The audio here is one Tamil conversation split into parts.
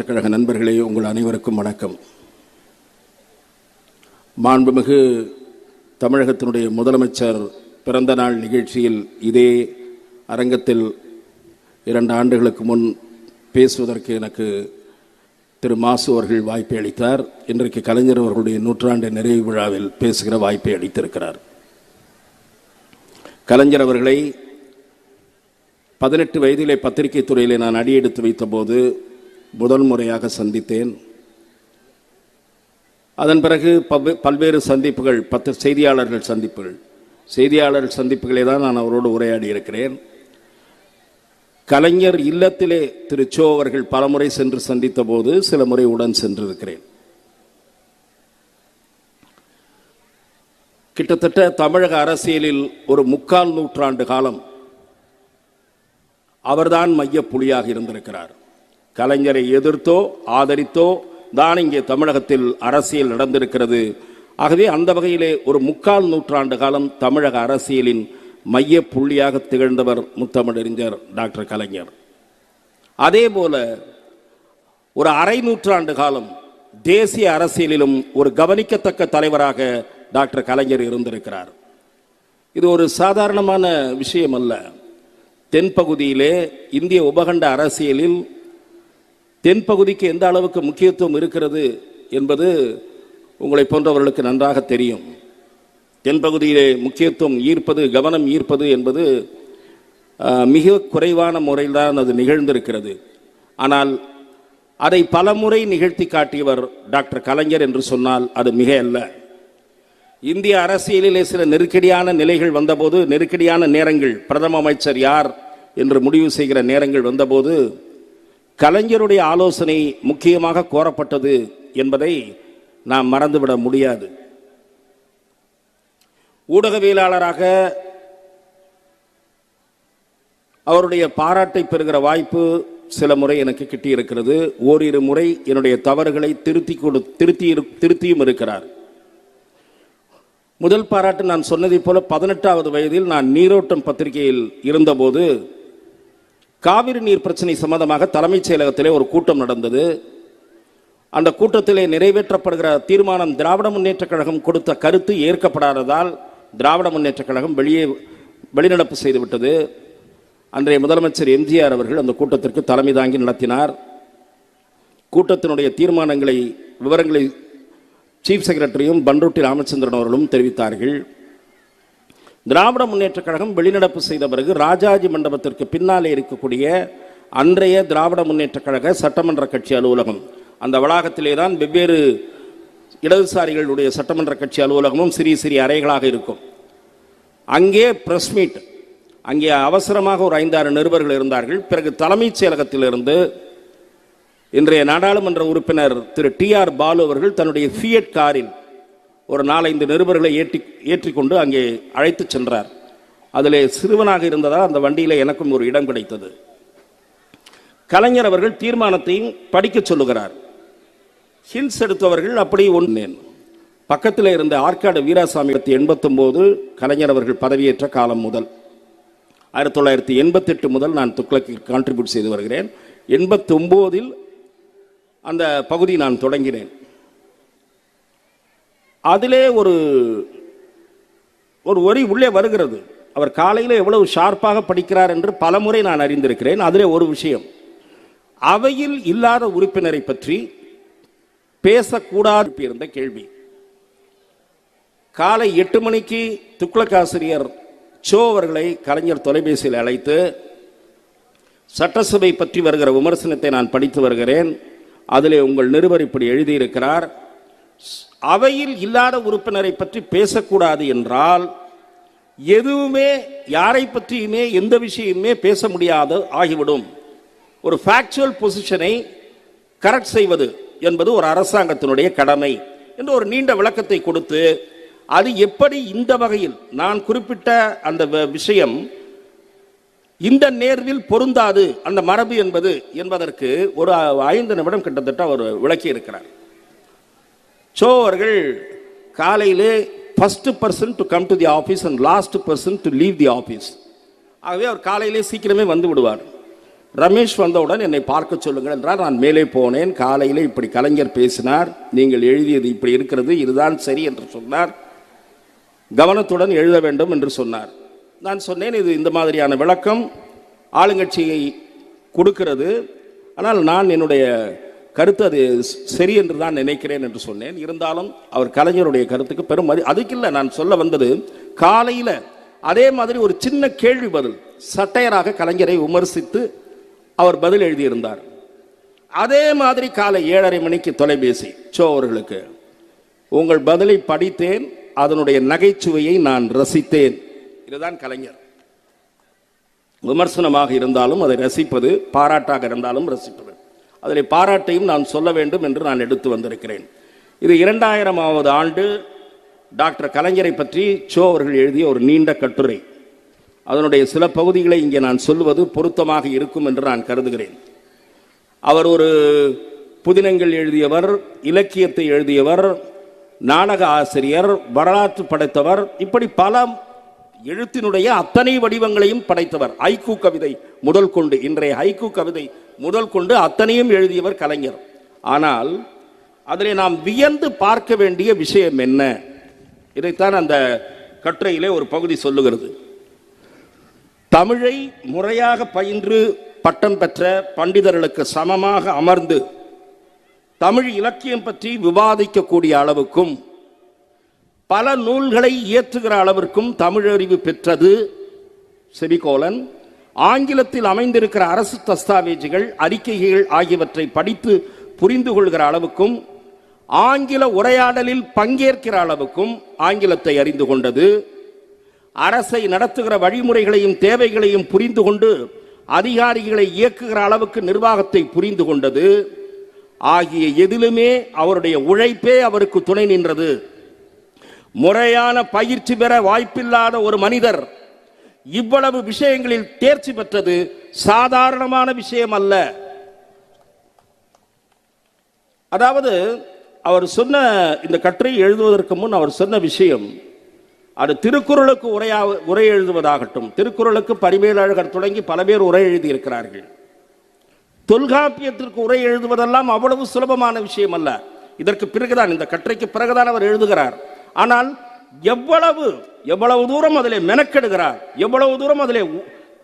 முன்னேற்றக் கழக நண்பர்களே உங்கள் அனைவருக்கும் வணக்கம். மாண்புமிகு தமிழகத்தினுடைய முதலமைச்சர் பிறந்த நாள் நிகழ்ச்சியில் இதே அரங்கத்தில் இரண்டு ஆண்டுகளுக்கு முன் பேசுவதற்கு எனக்கு திரு மாசு அவர்கள் வாய்ப்பை அளித்தார். இன்றைக்கு கலைஞர் அவர்களுடைய நூற்றாண்டு நிறைவு விழாவில் பேசுகிற வாய்ப்பை அளித்திருக்கிறார். கலைஞர் அவர்களை பதினெட்டு வயதிலே பத்திரிகை துறையிலே நான் அடியெடுத்து வைத்தபோது முதல் முறையாக சந்தித்தேன். அதன் பிறகு பல்வேறு சந்திப்புகள் பத்து செய்தியாளர்கள் சந்திப்புகள். செய்தியாளர் சந்திப்புகளே தான் நான் அவரோடு உரையாடி இருக்கிறேன் கலைஞர் இல்லத்திலே திரு சோ அவர்கள் பலமுறை சென்று சந்தித்த போது சில முறை உடன் சென்றிருக்கிறேன். கிட்டத்தட்ட தமிழக அரசியலில் ஒரு முக்கால் நூற்றாண்டு காலம் அவர்தான் மைய புலியாக இருந்திருக்கிறார். கலைஞரை எதிர்த்தோ ஆதரித்தோ தான் இங்கே தமிழகத்தில் அரசியல் நடந்திருக்கிறது. ஆகவே அந்த வகையிலே ஒரு முக்கால் நூற்றாண்டு காலம் தமிழக அரசியலின் மைய புள்ளியாக திகழ்ந்தவர் முத்தமிழறிஞர் டாக்டர் கலைஞர். அதே போல ஒரு அரை நூற்றாண்டு காலம் தேசிய அரசியலிலும் ஒரு கவனிக்கத்தக்க தலைவராக டாக்டர் கலைஞர் இருந்திருக்கிறார். இது ஒரு சாதாரணமான விஷயம் அல்ல தென்பகுதியிலே இந்திய உபகண்ட அரசியலில் தென்பகுதிக்கு எந்த அளவுக்கு முக்கியத்துவம் இருக்கிறது என்பது உங்களை போன்றவர்களுக்கு நன்றாக தெரியும். தென்பகுதியிலே முக்கியத்துவம் ஈர்ப்பது கவனம் ஈர்ப்பது என்பது மிக குறைவான முறையில்தான் அது நிகழ்ந்திருக்கிறது. ஆனால் அதை பலமுறை நிகழ்த்தி காட்டியவர் டாக்டர் கலைஞர் என்று சொன்னால் அது மிக அல்ல இந்திய அரசியலிலே சில நெருக்கடியான நிலைகள் வந்தபோது நெருக்கடியான நேரங்கள் பிரதம அமைச்சர் யார் என்று முடிவு செய்கிற நேரங்கள் வந்தபோது கலைஞருடைய ஆலோசனை முக்கியமாக கோரப்பட்டது என்பதை நாம் மறந்துவிட முடியாது. ஊடகவியலாளராக அவருடைய பாராட்டை பெறுகிற வாய்ப்பு சில முறை எனக்கு கிட்டியிருக்கிறது. ஓரிரு முறை என்னுடைய தவறுகளை திருத்தி கொடு திருத்தி திருத்தியும் இருக்கிறார். முதல் பாராட்டு நான் சொன்னதைப் போல பதினெட்டாவது வயதில் நான் நீரோட்டம் பத்திரிகையில் இருந்தபோது காவிரி நீர் பிரச்சனை சம்பந்தமாக தலைமைச் செயலகத்திலே ஒரு கூட்டம் நடந்தது. அந்த கூட்டத்திலே நிறைவேற்றப்படுகிற தீர்மானம் திராவிட முன்னேற்றக் கழகம் கொடுத்த கருத்து ஏற்கப்படாததால் திராவிட முன்னேற்றக் கழகம் வெளியே வெளிநடப்பு செய்துவிட்டது. அன்றைய முதலமைச்சர் எம்ஜிஆர் அவர்கள் அந்த கூட்டத்திற்கு தலைமை தாங்கி நடத்தினார். கூட்டத்தினுடைய தீர்மானங்களை விவரங்களை சீஃப் செக்ரட்டரியும் பன்ருட்டி ராமச்சந்திரன் அவர்களும் தெரிவித்தார்கள். திராவிட முன்னேற்றக் கழகம் வெளிநடப்பு செய்த பிறகு ராஜாஜி மண்டபத்திற்கு பின்னாலே இருக்கக்கூடிய அன்றைய திராவிட முன்னேற்றக் கழக சட்டமன்ற கட்சி அலுவலகம். அந்த வளாகத்திலே தான் வெவ்வேறு இடதுசாரிகளுடைய சட்டமன்ற கட்சி அலுவலகமும் சிறிய சிறிய அறைகளாக இருக்கும். அங்கே பிரஸ் மீட் அங்கே அவசரமாக ஒரு ஐந்தாறு நிருபர்கள் இருந்தார்கள். பிறகு தலைமைச் செயலகத்திலிருந்து இன்றைய நாடாளுமன்ற உறுப்பினர் திரு டி ஆர் பாலு அவர்கள் தன்னுடைய ஃபியட் காரில் ஒரு நாலைந்து நிருபர்களை ஏற்றி ஏற்றிக்கொண்டு அங்கே அழைத்துச் சென்றார். அதில் சிறுவனாக இருந்ததால் அந்த வண்டியில் எனக்கும் ஒரு இடம் கிடைத்தது. கலைஞர் அவர்கள் தீர்மானத்தையும் படிக்கச் சொல்லுகிறார். ஹில்ஸ் எடுத்தவர்கள் அப்படி ஒன்றேன் பக்கத்தில் இருந்த ஆற்காடு வீராசாமி எண்பத்தொம்போது கலைஞர் அவர்கள் பதவியேற்ற காலம் முதல். ஆயிரத்தி தொள்ளாயிரத்தி எண்பத்தெட்டு முதல் நான் துக்ளக்கு கான்ட்ரிபியூட் செய்து வருகிறேன். எண்பத்தொம்போதில் அந்த பகுதி நான் தொடங்கினேன். அதிலே ஒரு ஒரு ஒரி உள்ளே வருகிறது. அவர் காலையில் எவ்வளவு ஷார்ப்பாக படிக்கிறார் என்று பலமுறை நான் அறிந்திருக்கிறேன். அதிலே ஒரு விஷயம். அவையில் இல்லாத உறுப்பினரை பற்றி பேசக்கூடாது இருந்த கேள்வி. காலை எட்டு மணிக்கு துக்ளக் ஆசிரியர் சோ அவர்களை கலைஞர் தொலைபேசியில் அழைத்து சட்டசபை பற்றி வருகிற விமர்சனத்தை நான் படித்து வருகிறேன். அதிலே உங்கள் நிருபர் இப்படி எழுதியிருக்கிறார். அவையில் இல்லாத உறுப்பினரை பற்றி பேசக்கூடாது என்றால் எதுவுமே யாரை பற்றியுமே எந்த விஷயமுமே பேச முடியாது ஆகிவிடும். ஒரு ஃபேக்சுவல் பொசிஷனை கரெக்ட் செய்வது என்பது ஒரு அரசாங்கத்தினுடைய கடமை என்று ஒரு நீண்ட விளக்கத்தை கொடுத்து அது எப்படி இந்த வகையில் நான் குறிப்பிட்ட அந்த வ- விஷயம் இந்த நேர்வில் பொருந்தாது அந்த மரபு என்பது என்பதற்கு ஒரு ஐந்து நிமிடம் கிட்டத்தட்ட அவர் விளக்கி இருக்கிறார் ஸோ அவர்கள் காலையிலே first person to come to the office and last person to leave the office ஆகவே அவர் காலையிலே சீக்கிரமே வந்து விடுவார். ரமேஷ் வந்தவுடன் என்னை பார்க்க சொல்லுங்கள் என்றால் நான் மேலே போனேன். காலையில் இப்படி கலைஞர் பேசினார். நீங்கள் எழுதியது இப்படி இருக்கிறது. இதுதான் சரி என்று சொன்னார். கவனத்துடன் எழுத வேண்டும் என்று சொன்னார். நான் சொன்னேன் இது இந்த மாதிரியான விளக்கம் ஆளுங்கட்சியை கொடுக்கிறது. ஆனால் நான் என்னுடைய கருத்து அது சரி என்று தான் நினைக்கிறேன் என்று சொன்னேன். இருந்தாலும் அவர் கலைஞருடைய கருத்துக்கு பெரும் மதி அதுக்கு இல்லை நான் சொல்ல வந்தது காலையில் அதே மாதிரி ஒரு சின்ன கேள்வி பதில் சட்டையராக கலைஞரை விமர்சித்து அவர் பதில் எழுதியிருந்தார். அதே மாதிரி காலை ஏழரை மணிக்கு தொலைபேசி சோ அவர்களுக்கு உங்கள் பதிலை படித்தேன் அதனுடைய நகைச்சுவையை நான் ரசித்தேன். இதுதான் கலைஞர். விமர்சனமாக இருந்தாலும் அதை ரசிப்பது பாராட்டாக இருந்தாலும் ரசிப்பது. அதில் பாராட்டையும் நான் சொல்ல வேண்டும் என்று நான் எடுத்து வந்திருக்கிறேன். இது இரண்டாயிரமாவது ஆண்டு டாக்டர் கலைஞரை பற்றி சோ அவர்கள் எழுதிய ஒரு நீண்ட கட்டுரை. அதனுடைய சில பகுதிகளை இங்கே நான் சொல்வது பொருத்தமாக இருக்கும் என்று நான் கருதுகிறேன். அவர் ஒரு புதினங்கள் எழுதியவர் இலக்கியத்தை எழுதியவர் நாடக ஆசிரியர் வரலாற்று படைத்தவர் இப்படி பல எழுத்தினுடைய அத்தனை வடிவங்களையும் படைத்தவர். ஹைக்கூ கவிதை முதல் கொண்டு இன்றைய ஹைக்கூ கவிதை முதல் கொண்டு அத்தனையும் எழுதியவர் கலைஞர். ஆனால் அதிலே நாம் வியந்து பார்க்க வேண்டிய விஷயம் என்ன? இதைத்தான் அந்த கட்டுரையிலே ஒரு பகுதி சொல்லுகிறது. தமிழை முறையாக பயின்று பட்டம் பெற்ற பண்டிதர்களுக்கு சமமாக அமர்ந்து தமிழ் இலக்கியம் பற்றி விவாதிக்கக்கூடிய அளவுக்கும் பல நூல்களை இயற்றுகிற அளவிற்கும் தமிழறிவு பெற்றது செவிகோலன் ஆங்கிலத்தில் அமைந்திருக்கிற அரசு தஸ்தாவேஜுகள் அறிக்கைகள் ஆகியவற்றை படித்து புரிந்து கொள்கிற அளவுக்கும் ஆங்கில உரையாடலில் பங்கேற்கிற அளவுக்கும் ஆங்கிலத்தை அறிந்து கொண்டது. அரசை நடத்துகிற வழிமுறைகளையும் தேவைகளையும் புரிந்து கொண்டு அதிகாரிகளை இயக்குகிற அளவுக்கு நிர்வாகத்தை புரிந்து கொண்டது. ஆகிய எதிலுமே அவருடைய உழைப்பே அவருக்கு துணை நின்றது. முறையான பயிற்சி பெற வாய்ப்பில்லாத ஒரு மனிதர் இவ்வளவு விஷயங்களில் தேர்ச்சி பெற்றது சாதாரணமான விஷயம் அல்ல அதாவது அவர் சொன்ன இந்த கட்டுரை எழுதுவதற்கு முன் அவர் சொன்ன விஷயம் அது திருக்குறளுக்கு உரையா உரை எழுதுவதாகட்டும் திருக்குறளுக்கு பரிமேலழகர் தொடங்கி பல பேர் உரை எழுதியிருக்கிறார்கள். தொல்காப்பியத்திற்கு உரை எழுதுவதெல்லாம் அவ்வளவு சுலபமான விஷயம் அல்ல இதற்கு பிறகுதான் இந்த கட்டுரைக்கு பிறகுதான் அவர் எழுதுகிறார். ஆனால் எவ்வளவு எவ்வளவு தூரம் அதிலே மெனக்கெடுகிறார் எவ்வளவு தூரம் அதிலே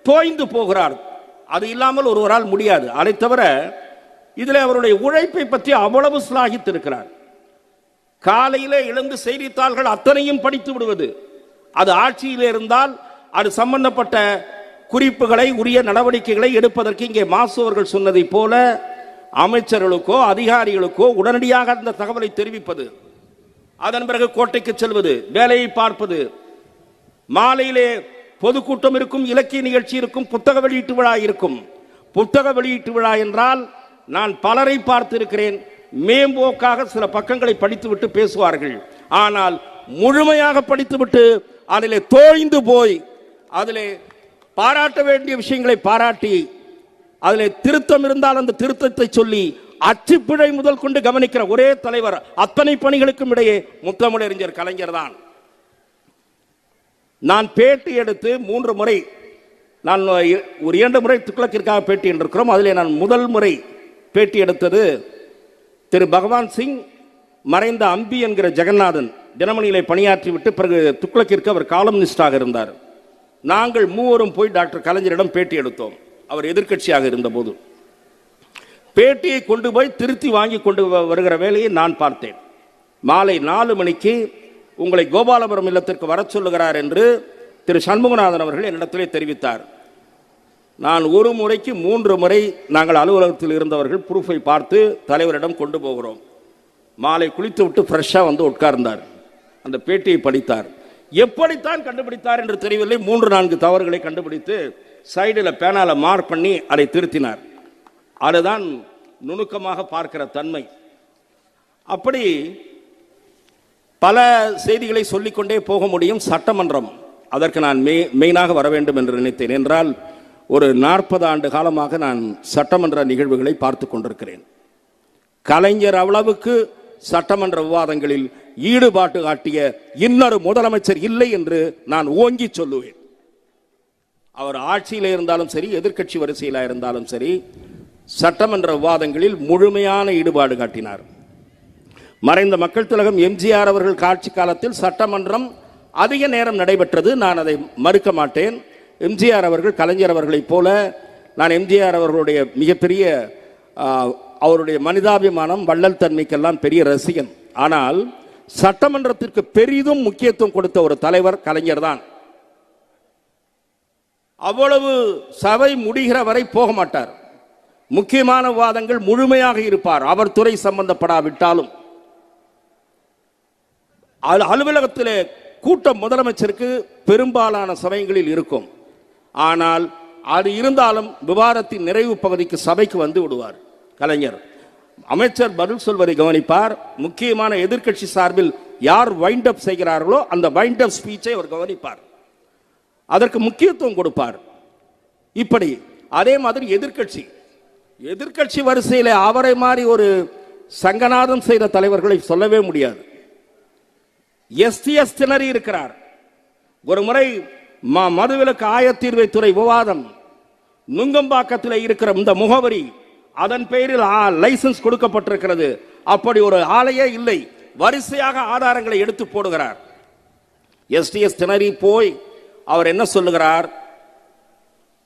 தோய்ந்து போகிறார் அது இல்லாமல் ஒருவரால் முடியாது. அதை தவிர இதில் அவருடைய உழைப்பை பற்றி அவ்வளவு சிலாகித்திருக்கிறார். காலையில் எழுந்து செய்தித்தாள்கள் அத்தனையும் படித்து விடுவது அது ஆட்சியில் இருந்தால் அது சம்பந்தப்பட்ட குறிப்புகளை உரிய நடவடிக்கைகளை எடுப்பதற்கு இங்கே மாசு அவர்கள் சொன்னதைப் போல அமைச்சர்களுக்கோ அதிகாரிகளுக்கோ உடனடியாக அந்த தகவலை தெரிவிப்பது. அதன் பிறகு கோட்டைக்கு செல்வது வேலையை பார்ப்பது. மாலையிலே பொதுக்கூட்டம் இருக்கும் இலக்கிய நிகழ்ச்சி இருக்கும் புத்தக வெளியீட்டு விழா இருக்கும். புத்தக வெளியீட்டு விழா என்றால் நான் பலரை பார்த்திருக்கிறேன் மேம்போக்காக சில பக்கங்களை படித்துவிட்டு பேசுவார்கள். ஆனால் முழுமையாக படித்துவிட்டு அதில் தோய்ந்து போய் அதில் பாராட்ட வேண்டிய விஷயங்களை பாராட்டி அதில் திருத்தம் இருந்தால் அந்த திருத்தத்தை சொல்லி அச்சுப்பிழை முதல் கொண்டு கவனிக்கிற ஒரே தலைவர் அத்தனை பணிகளுக்கும் இடையே முத்தமிழறிஞர் கலைஞர் தான். நான் பேட்டி எடுத்து மூன்று முறை நான் ஒரு இரண்டு முறை துக்ளக்கிற்காக பேட்டி என்றிருக்கிறோம் அதிலே நான் முதல் முறை பேட்டி எடுத்தது திரு பகவான் சிங் மறைந்த அம்பி என்கிற ஜெகநாதன் தினமணியிலே பணியாற்றி விட்டு பிறகு துக்ளக்கிற்கு அவர் காலம்னிஸ்டாக இருந்தார். நாங்கள் மூவரும் போய் டாக்டர் கலைஞரிடம் பேட்டி எடுத்தோம். அவர் எதிர்க்கட்சியாக இருந்தபோது. பேட்டியை கொண்டு போய் திருத்தி வாங்கி கொண்டு வ- வருகிற வேலையை நான் பார்த்தேன். மாலை நாலு மணிக்கு உங்களை கோபாலபுரம் இல்லத்திற்கு வர சொல்லுகிறார் என்று திரு சண்முகநாதன் அவர்கள் என்னிடத்திலே தெரிவித்தார். நான் ஒரு முறைக்கு மூன்று முறை நாங்கள் அலுவலகத்தில் இருந்தவர்கள் ப்ரூஃபை பார்த்து தலைவரிடம் கொண்டு போகிறோம். மாலை குளித்து விட்டு ஃப்ரெஷ்ஷாக வந்து உட்கார்ந்தார். அந்த பேட்டியை படித்தார். எப்படித்தான் கண்டுபிடித்தார் என்று தெரியவில்லை. மூன்று நான்கு தவறுகளை கண்டுபிடித்து சைடில் பேனால மார்க் பண்ணி அதை திருத்தினார். அதுதான் நுணுக்கமாக பார்க்கிற தன்மை. அப்படி பல செய்திகளை சொல்லிக்கொண்டே போக முடியும் சட்டமன்றம். அதற்கு நான் மெய் மெயினாக வர வேண்டும் என்று நினைத்தேன். என்றால் ஒரு நாற்பது ஆண்டு காலமாக நான் சட்டமன்ற நிகழ்வுகளை பார்த்து கொண்டிருக்கிறேன். கலைஞர் அளவுக்கு சட்டமன்ற விவாதங்களில் ஈடுபாட்டு காட்டிய இன்னொரு முதலமைச்சர் இல்லை என்று நான் ஓங்கி சொல்லுவேன். அவர் ஆட்சியில் இருந்தாலும் சரி எதிர்க்கட்சி வரிசையில் இருந்தாலும் சரி சட்டமன்ற விவாதங்களில் முழுமையான ஈடுபாடு காட்டினார். மறைந்த மக்கள் திலகம் எம்ஜிஆர் அவர்கள் காட்சி காலத்தில் சட்டமன்றம் அதிக நேரம் நடைபெற்றது. நான் அதை மறுக்க மாட்டேன். எம்ஜிஆர் அவர்கள் கலைஞர் அவர்களைப் போல நான் எம்ஜிஆர் அவர்களுடைய மிகப்பெரிய அவருடைய மனிதாபிமானம் வள்ளல் தன்மைக்கெல்லாம் பெரிய ரசிகன். ஆனால் சட்டமன்றத்திற்கு பெரிதும் முக்கியத்துவம் கொடுத்த ஒரு தலைவர் கலைஞர் தான். அவ்வளவு சபை முடிகிற வரை போக மாட்டார். முக்கியமான வாதங்கள் முழுமையாக இருப்பார். அவர் துறை சம்பந்தப்படாவிட்டாலும். அலு- அலுவலகத்திலே கூட்டம் முதலமைச்சருக்கு பெரும்பாலான சமயங்களில் இருக்கும். ஆனால் அது இருந்தாலும் விவாதத்தின் நிறைவு பகுதிக்கு சபைக்கு வந்து விடுவார். கலைஞர் அமைச்சர் பதில் சொல்வதை கவனிப்பார். முக்கியமான எதிர்க்கட்சி சார்பில் யார் வைண்ட் அப் செய்கிறார்களோ அந்த வைண்ட் அப் ஸ்பீச்சை அவர் கவனிப்பார். அதற்கு முக்கியத்துவம் கொடுப்பார். இப்படி அதே மாதிரி எதிர்க்கட்சி எதிர்க்கட்சி வரிசையில் அவரை மாதிரி ஒரு சங்கநாதம் செய்த தலைவர்களை சொல்லவே முடியாது. எஸ்டிஎஸ் திணறி இருக்கிறார். ஒரு முறை ம- மதுவிலக்கு ஆயத்தீர்வை துறை விவாதம் நுங்கம்பாக்கத்தில் இருக்கிற இந்த முகவரி அதன் பெயரில் லைசன்ஸ் கொடுக்கப்பட்டிருக்கிறது. அப்படி ஒரு ஆலையே இல்லை. வரிசையாக ஆதாரங்களை எடுத்து போடுகிறார். எஸ்டிஎஸ் திணறி போய் அவர் என்ன சொல்லுகிறார்?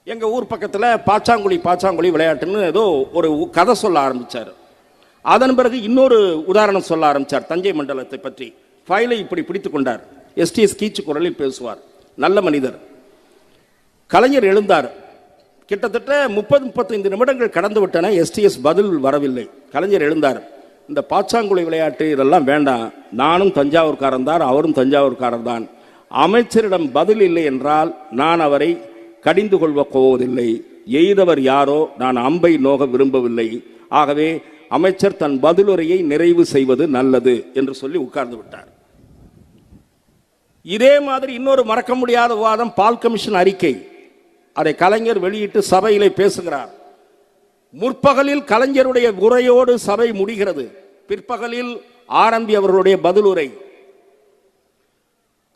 எங்கள் ஊர் பக்கத்தில் பாச்சாங்குழி பாச்சாங்குழி விளையாட்டுன்னு ஏதோ ஒரு கதை சொல்ல ஆரம்பிச்சார். அதன் பிறகு இன்னொரு உதாரணம் சொல்ல ஆரம்பிச்சார் தஞ்சை மண்டலத்தை பற்றி. ஃபைலை இப்படி பிடித்து கொண்டார். எஸ்டிஎஸ் கீச்சு குரலில் பேசுவார். நல்ல மனிதர். கலைஞர் எழுந்தார். கிட்டத்தட்ட முப்பது முப்பத்தைந்து நிமிடங்கள் கடந்து விட்டன எஸ்டிஎஸ் பதில் வரவில்லை. கலைஞர் எழுந்தார். இந்த பாச்சாங்குழி விளையாட்டு இதெல்லாம் வேண்டாம். நானும் தஞ்சாவூர்காரன் தான் அவரும் தஞ்சாவூர்காரர் தான் அமைச்சரிடம் பதில் இல்லை என்றால் நான் அவரை கடிந்து கொள்வ போவதில்லை எய்தவர் யாரோ நான் அம்பை நோக விரும்பவில்லை. ஆகவே அமைச்சர் தன் பதிலுரையை நிறைவு செய்வது நல்லது என்று சொல்லி உட்கார்ந்து விட்டார். இதே மாதிரி இன்னொரு மறக்க முடியாத விவாதம் பால் கமிஷன் அறிக்கை. அதை கலைஞர் வெளியிட்டு சபையிலே பேசுகிறார். முற்பகலில் கலைஞருடைய உரையோடு சபை முடிகிறது. பிற்பகலில் ஆரம்பி அவர்களுடைய பதிலுரை.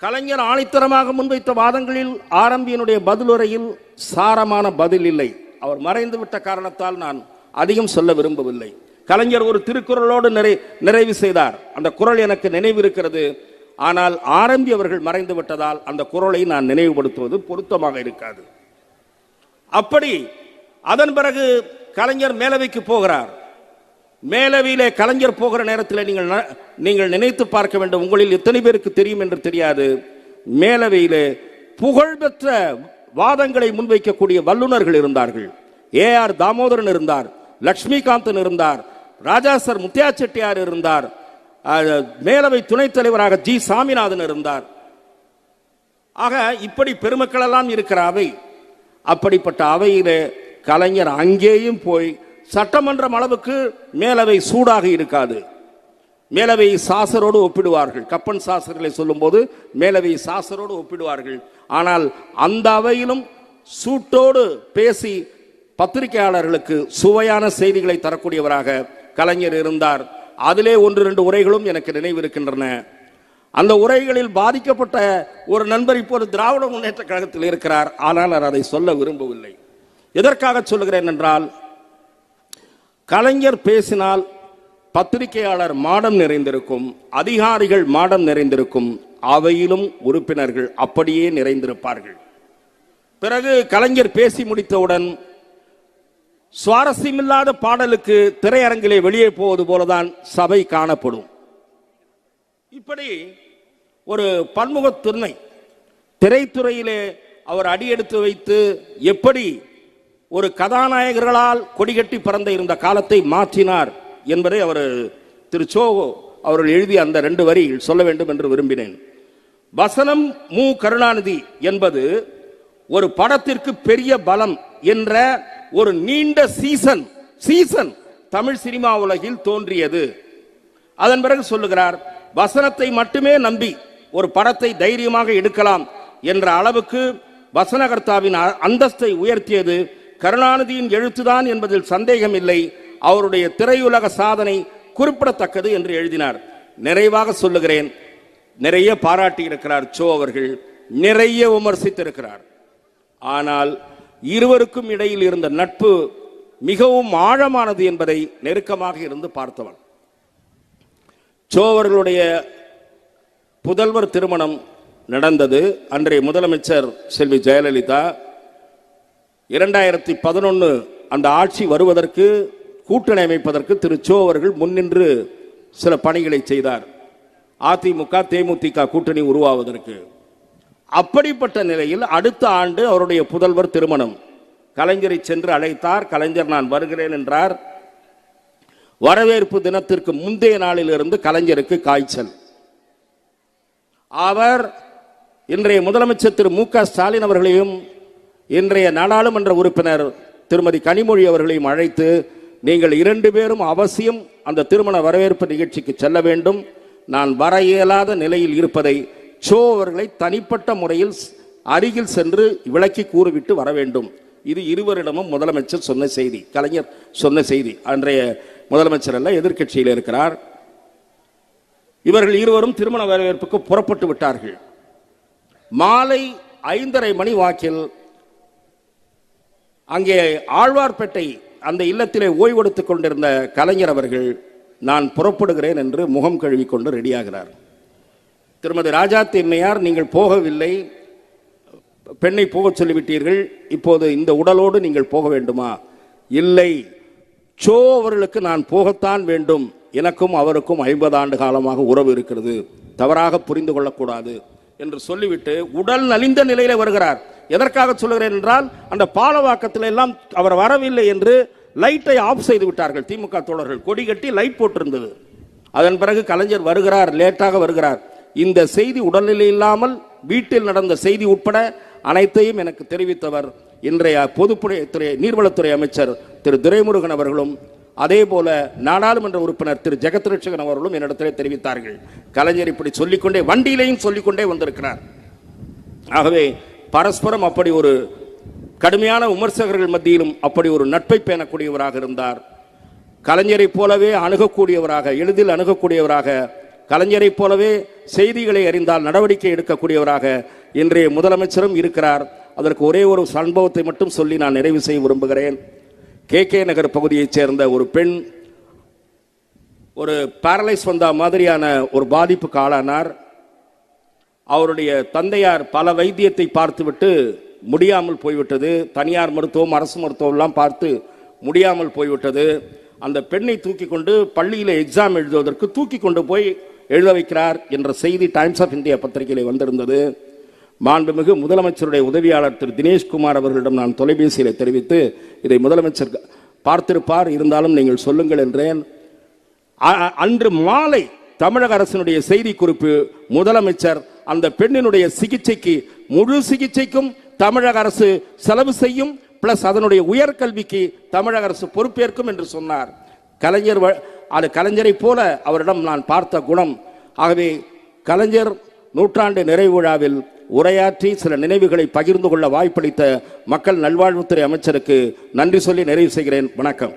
கலைஞர் ஆணித்தரமாக முன்வைத்த வாதங்களில் ஆரம்பியனுடைய பதிலுரையில் சாரமான பதில் இல்லை. அவர் மறைந்துவிட்ட காரணத்தால் நான் அதிகம் சொல்ல விரும்பவில்லை. கலைஞர் ஒரு திருக்குறளோடு நிறை நிறைவு செய்தார். அந்த குறள் எனக்கு நினைவிருக்கிறது. ஆனால் ஆரம்பி அவர்கள் மறைந்து விட்டதால் அந்த குறளை நான் நினைவுபடுத்துவது பொருத்தமாக இருக்காது. அப்படி அதன் பிறகு கலைஞர் மேலவைக்கு போகிறார். மேலவையிலே கலைஞர் போகிற நேரத்தில் நீங்கள் ந- நீங்கள் நினைத்து பார்க்க வேண்டும் உங்களில் எத்தனை பேருக்கு தெரியும் என்று தெரியாது. மேலவையிலே புகழ்பெற்ற வாதங்களை முன்வைக்கக்கூடிய வல்லுநர்கள் இருந்தார்கள். ஏ ஆர் தாமோதரன் இருந்தார் லக்ஷ்மிகாந்தன் இருந்தார் ராஜா சார் முத்தியா செட்டியார் இருந்தார் மேலவை துணைத் தலைவராக ஜி சாமிநாதன் இருந்தார். ஆக இப்படி பெருமக்களெல்லாம் இருக்கிற அவை. அப்படிப்பட்ட அவையிலே கலைஞர் அங்கேயும் போய் சட்டமன்றம் அளவுக்கு மேலவை சூடாக இருக்காது. மேலவை சாசரோடு ஒப்பிடுவார்கள். கப்பன் சாசர்களை சொல்லும்போது மேலவை சாசரோடு ஒப்பிடுவார்கள். ஆனால் அந்த அவையிலும் சூட்டோடு பேசி பத்திரிகையாளர்களுக்கு சுவையான செய்திகளை தரக்கூடியவராக கலைஞர் இருந்தார். அதிலே ஒன்று ரெண்டு உரைகளும் எனக்கு நினைவிருக்கின்றன அந்த உரைகளில் பாதிக்கப்பட்ட ஒரு நண்பர் இப்போது திராவிட முன்னேற்ற கழகத்தில் இருக்கிறார். ஆனால் நான் அதை சொல்ல விரும்பவில்லை. எதற்காக சொல்லுகிறேன் என்றால் கலைஞர் பேசினால் பத்திரிகையாளர் மாடம் நிறைந்திருக்கும் அதிகாரிகள் மாடம் நிறைந்திருக்கும் அவையிலும் உறுப்பினர்கள் அப்படியே நிறைந்திருப்பார்கள். பிறகு கலைஞர் பேசி முடித்தவுடன் சுவாரஸ்யமில்லாத பாடலுக்கு திரையரங்கிலே வெளியே போவது போலதான் சபை காணப்படும். இப்படி ஒரு பன்முகத்திறமை திரைத்துறையிலே அவர் அடியெடுத்து வைத்து எப்படி ஒரு கதாநாயகர்களால் கொடிகட்டி பறந்த இருந்த காலத்தை மாற்றினார் என்பதை அவர் திரு சோ அவர்கள் எழுதிய அந்த ரெண்டு வரியில் சொல்ல வேண்டும் என்று விரும்பினேன். வசனம் மு கருணாநிதி என்பது ஒரு படத்திற்கு பெரிய பலம் என்ற ஒரு நீண்ட சீசன் சீசன் தமிழ் சினிமா உலகில் தோன்றியது. அதன் பிறகு சொல்லுகிறார் வசனத்தை மட்டுமே நம்பி ஒரு படத்தை தைரியமாக எடுக்கலாம் என்ற அளவுக்கு வசனகர்த்தாவின் அந்தஸ்தை உயர்த்தியது கருணாநிதியின் எழுத்துதான் என்பதில் சந்தேகம் இல்லை அவருடைய திரையுலக சாதனை குறிப்பிடத்தக்கது என்று எழுதினார். நிறைவாக சொல்லுகிறேன். நிறைய பாராட்டி இருக்கிறார் சோ அவர்கள். நிறைய விமர்சித்திருக்கிறார். ஆனால் இருவருக்கும் இடையில் இருந்த நட்பு மிகவும் ஆழமானது என்பதை நெருக்கமாக இருந்து பார்த்தவன். சோ அவர்களுடைய புதல்வர் திருமணம் நடந்தது. அன்றைய முதலமைச்சர் செல்வி ஜெயலலிதா இரண்டாயிரத்தி பதினொன்று அந்த ஆட்சி வருவதற்கு கூட்டணி அமைப்பதற்கு திரு சோ அவர்கள் முன்னின்று சில பணிகளை செய்தார். அதிமுக தேமுதிக கூட்டணி உருவாவதற்கு. அப்படிப்பட்ட நிலையில் அடுத்த ஆண்டு அவருடைய புதல்வர் திருமணம். கலைஞரை சென்று அழைத்தார். கலைஞர் நான் வருகிறேன் என்றார். வரவேற்பு தினத்திற்கு முந்தைய நாளிலிருந்து கலைஞருக்கு காய்ச்சல். அவர் இன்றைய முதலமைச்சர் திரு மு க ஸ்டாலின் அவர்களையும் இன்றைய நாடாளுமன்ற உறுப்பினர் திருமதி கனிமொழி அவர்களையும் அழைத்து நீங்கள் இரண்டு பேரும் அவசியம் அந்த திருமண வரவேற்பு நிகழ்ச்சிக்கு செல்ல வேண்டும். நான் வர இயலாத நிலையில் இருப்பதை சோ அவர்களை தனிப்பட்ட முறையில் அருகில் சென்று விளக்கி கூறிவிட்டு வர வேண்டும். இது இருவரிடமும் முதலமைச்சர் சொன்ன செய்தி. கலைஞர் சொன்ன செய்தி. அன்றைய முதலமைச்சர் அல்ல எதிர்க்கட்சியில் இருக்கிறார். இவர்கள் இருவரும் திருமண வரவேற்புக்கு புறப்பட்டு விட்டார்கள். மாலை ஐந்தரை மணி வாக்கில் அங்கே ஆழ்வார்பேட்டை அந்த இல்லத்திலே ஓய்வெடுத்துக் கொண்டிருந்த கலைஞர் அவர்கள் நான் புறப்படுகிறேன் என்று முகம் கழுவி கொண்டு ரெடியாகிறார். திருமதி ராஜா திம்மையார் நீங்கள் போகவில்லை பெண்ணை போகச் சொல்லிவிட்டீர்கள் இப்போது இந்த உடலோடு நீங்கள் போக வேண்டுமா? இல்லை சோ அவர்களுக்கு நான் போகத்தான் வேண்டும். எனக்கும் அவருக்கும் ஐம்பது ஆண்டு காலமாக உறவு இருக்கிறது. தவறாக புரிந்து கொள்ளக்கூடாது. என்று சொல்லிவிட்டு உடல் நலிந்த நிலையில வருகிறார். எதற்காக சொல்லுகிறேன் என்றால் அந்த பாலவாக்கத்தில் எல்லாம் அவர் வரவில்லை என்று லைட்டை ஆஃப் செய்து விட்டார்கள் திமுக தோழர்கள். கொடி கட்டி லைட் போட்டிருந்தது. அதன் பிறகு கலைஞர் வருகிறார் லேட்டாக வருகிறார். இந்த செய்தி உடல்நிலை இல்லாமல் வீட்டில் நடந்த செய்தி உட்பட அனைத்தையும் எனக்கு தெரிவித்தவர் இன்றைய பொதுப்பணித்துறை நீர்வளத்துறை அமைச்சர் திரு துரைமுருகன் அவர்களும் அதே போல நாடாளுமன்ற உறுப்பினர் திரு. ஜெகத்ரட்சகன் அவர்களும் என்னிடத்திலே தெரிவித்தார்கள். கலைஞர் இப்படி சொல்லிக்கொண்டே வண்டியிலையும் சொல்லிக்கொண்டே வந்திருக்கிறார். ஆகவே பரஸ்பரம் அப்படி ஒரு கடுமையான விமர்சகர்கள் மத்தியிலும் அப்படி ஒரு நட்பை பேணக்கூடியவராக இருந்தார். கலைஞரைப் போலவே அணுகக்கூடியவராக எளிதில் அணுகக்கூடியவராக கலைஞரைப் போலவே செய்திகளை அறிந்தால் நடவடிக்கை எடுக்கக்கூடியவராக இன்றைய முதலமைச்சரும் இருக்கிறார். அதற்கு ஒரே ஒரு சம்பவத்தை மட்டும் சொல்லி நான் நிறைவு செய்ய விரும்புகிறேன். கே கே நகர் பகுதியைச் சேர்ந்த ஒரு பெண் ஒரு பேரலைஸ் வந்த மாதிரியான ஒரு பாதிப்புக்கு ஆளானார். அவருடைய தந்தையார் பல வைத்தியத்தை பார்த்துவிட்டு முடியாமல் போய்விட்டது. தனியார் மருத்துவம் அரசு மருத்துவம்லாம் பார்த்து முடியாமல் போய்விட்டது. அந்த பெண்ணை தூக்கி கொண்டு பள்ளியில் எக்ஸாம் எழுதுவதற்கு தூக்கி கொண்டு போய் எழுத வைக்கிறார் என்ற செய்தி டைம்ஸ் ஆஃப் இந்தியா பத்திரிகையில் வந்திருந்தது. மாண்புமிகு முதலமைச்சருடைய உதவியாளர் திரு தினேஷ்குமார் அவர்களிடம் நான் தொலைபேசியில் தெரிவித்து இதை முதலமைச்சர் பார்த்திருப்பார். இருந்தாலும் நீங்கள் சொல்லுங்கள் என்றேன். அன்று மாலை தமிழக அரசினுடைய செய்தி குறிப்பு முதலமைச்சர் அந்த பெண்ணினுடைய சிகிச்சைக்கு முழு சிகிச்சைக்கும் தமிழக அரசு செலவு செய்யும் பிளஸ் அதனுடைய உயர்கல்விக்கு தமிழக அரசு பொறுப்பேற்கும் என்று சொன்னார். கலைஞர் வ- அது கலைஞரை போல அவரிடம் நான் பார்த்த குணம். ஆகவே கலைஞர் நூற்றாண்டு நிறைவு விழாவில் உரையாற்றி சில நினைவுகளை பகிர்ந்து கொள்ள வாய்ப்பளித்த மக்கள் நல்வாழ்வுத்துறை அமைச்சருக்கு நன்றி சொல்லி நிறைவு செய்கிறேன். வணக்கம்.